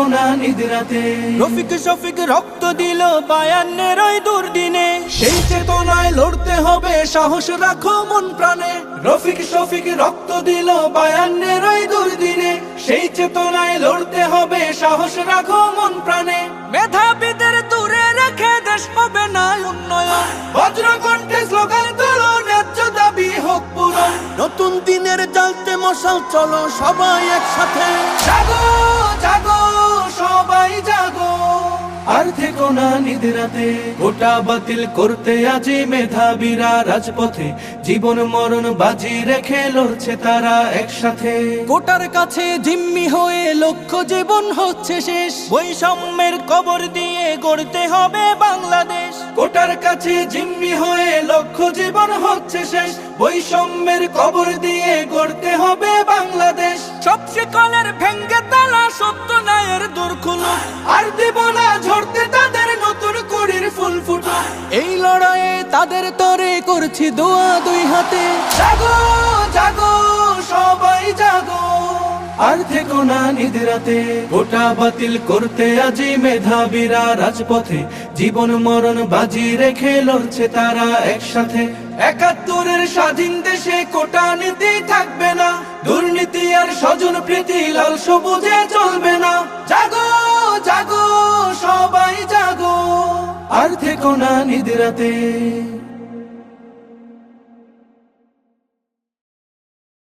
থেকো না নিদ্রাতে। রফিক শফিক রক্ত দিল বায়ান্নের ওই দুর্দিনে। সেই চেতনায় লড়তে হবে সাহস রাখো মন প্রাণে। রফিক শফিক রক্ত দিল বায়ান্নের ওই দুর্দিনে। সেই চেতনায় লড়তে হবে সাহস রাখো মন প্রাণে। মেধাবীদের দূরে রেখে দেশ হবে না উন্নয়ন। বজ্র কণ্ঠে স্লোগান তোলো ন্যায্য দাবি হোক পূরণ। নতুন দিনের জ্বালতে মশাল চলো সবাই একসাথে। জাগো জাগো আর থেকো না নিদ্রাতে গোটা বাতিল করতে আজি মেধাবীরা রাজপথে। জীবন মরণ বাজি রেখে লড়ছে তারা একসাথে। কোটার কাছে জিম্মি হয়ে লক্ষ্য জীবন হচ্ছে শেষ। বৈষম্যের কবর দিয়ে গড়তে হবে বাংলাদেশ। কোটার কাছে জিম্মি হয়ে লক্ষ্য জীবন হচ্ছে শেষ। বৈষম্যের কবর দিয়ে গড়তে হবে বাংলাদেশ। সব শিকলের ভেঙ্গে তালা সত্য ন্যায়ের দূর খুলো। আর দেব না এই লড়াইয়ে তাদের তরে করছি দোয়া দুই হাতে। জাগো জাগো, সবাই জাগো। আর থেকো না নিদ্রাতে গোটা বাতিল করতে আজি মেধাবীরা রাজপথে। জীবন মরণ বাজি রেখে লড়ছে তারা একসাথে। একাত্তরের স্বাধীন দেশে কোটা নীতি থাকবে না। দুর্নীতি আর স্বজন প্রীতি লাল সবুজে চলবে না। আর থেকো না নিদ্রাতে।